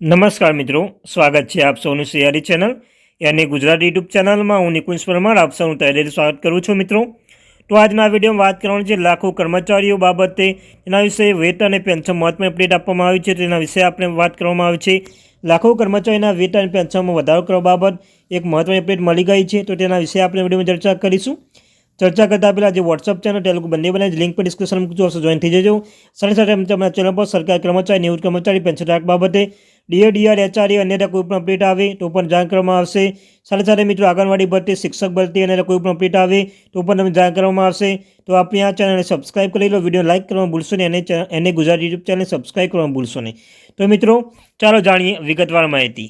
નમસ્કાર મિત્રો, સ્વાગત છે આપ સૌનું સિયારી ચેનલ, યાની ગુજરાત યુટ્યુબ ચેનલમાં હું નિકુંજ પરમાર, આપ સૌનું તહેરેરી સ્વાગત કરું છું મિત્રો. તો આજના વિડીયોમાં વાત કરવાની છે લાખો કર્મચારીઓ બાબતે એના વિશે વેટ અને પેન્શન મહત્વની અપડેટ આપવામાં આવી છે, તેના વિશે આપણે વાત કરવામાં આવી છે. લાખો કર્મચારીના વેટ અને પેન્શનમાં વધારો કરવા બાબત એક મહત્વની અપડેટ મળી ગઈ છે, તો તેના વિશે આપણે વિડીયોમાં ચર્ચા કરીશું. ચર્ચા કરતા પહેલાં જે વોટ્સઅપ ચેનલ ટેલિકો બંને બનાવી લિંક પર ડિસ્ક્રિપ્શન મૂકજો જોઈન થઈ જજો. સાથે સાથે તમારા ચેનલ પર સરકારી કર્મચારી, નિવૃત્ત કર્મચારી, પેન્શન રાખ બાબતે ડીએ ડીઆર એચઆરએ અન્ય કોઈ પણ અપડેટ આવે તો પણ જાણ કરવામાં આવશે. સાથે સાથે મિત્રો, આંગણવાડી ભરતી શિક્ષક ભરતી અને કોઈ પણ અપડેટ આવે તો પણ તમને જાણ કરવામાં આવશે. તો આપણી આ ચેનલને સબસ્ક્રાઇબ કરી લો, વીડિયો લાઇક કરવાનું ભૂલશો નહીં અને એને ગુજરાત યુટ્યુબ ચેનલને સબસ્ક્રાઇબ કરવાનું ભૂલશો નહીં. તો મિત્રો, ચાલો જાણીએ વિગતવાર માહિતી.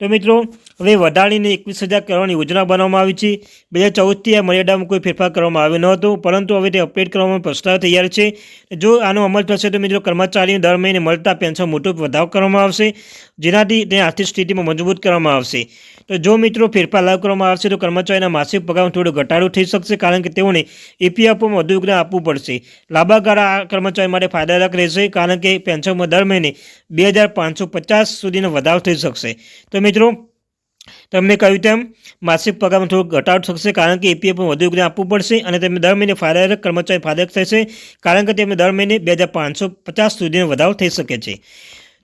તો મિત્રો, હવે વધારીને એકવીસ હજાર કરોડની યોજના બનાવવામાં આવી છે. બે હજાર ચૌદથી આ મર્યાદામાં કોઈ ફેરફાર કરવામાં આવ્યો ન હતો, પરંતુ હવે તે અપડેટ કરવામાં પ્રસ્તાવ તૈયાર છે. જો આનો અમલ થશે તો મિત્રો, કર્મચારીને દર મહિને મળતા પેન્શન મોટો વધારો કરવામાં આવશે, જેનાથી તે આર્થિક સ્થિતિમાં મજબૂત કરવામાં આવશે. તો જો મિત્રો, ફેરફાર લાગુ કરવામાં આવશે તો કર્મચારીના માસિક પગારમાં થોડો ઘટાડો થઈ શકશે, કારણ કે તેઓને ઈપીએફઓમાં વધુ યોગદાન આપવું પડશે. લાંબા આ કર્મચારી માટે ફાયદાકારક રહેશે, કારણ કે પેન્શનમાં દર મહિને બે હજાર પાંચસો પચાસ સુધીનો વધારો થઈ શકશે. તો મિત્રો, તમને કહ્યું તેમ, માસિક પગારમાં થોડો ઘટાડો થશે કારણ કે એપીએફમાં વધુ યોગદાન આપવું પડશે અને તેમને દર મહિને ફાયદાદાયક કર્મચારી ફાયદાયક થશે કારણ કે તેમને દર મહિને બે હજાર પાંચસો પચાસ સુધીનો વધારો થઈ શકે છે.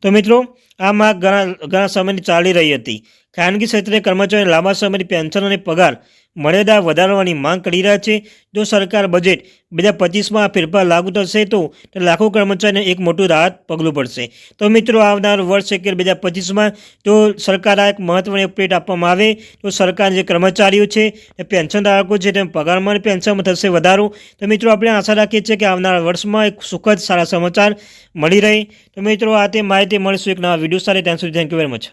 તો મિત્રો, આ માંગ ઘણા ઘણા સમયની ચાલી રહી હતી. ખાનગી ક્ષેત્રે કર્મચારીઓને લાંબા સમયની પેન્શન અને પગાર મર્યાદા વધારવાની માંગ કરી રહ્યા છે. જો સરકાર બજેટ બે હજાર પચીસમાં આ ફેરફાર લાગુ થશે તો લાખો કર્મચારીને એક મોટું રાહત પગલું પડશે. તો મિત્રો, આવનાર વર્ષ એક બે હજાર પચીસમાં જો સરકાર આ એક મહત્વની અપડેટ આપવામાં આવે, તો સરકાર જે કર્મચારીઓ છે, એ પેન્શન ધારકો છે તેમ પગારમાં અને પેન્શનમાં થશે વધારો. તો મિત્રો, આપણે આશા રાખીએ છીએ કે આવનારા વર્ષમાં એક સુખદ, સારા સમાચાર મળી રહે. તો મિત્રો, આ તે માહિતી મળીશું એક નવા વીડિયો સાથે. ત્યાં સુધી થેન્ક યુ વેરી મચ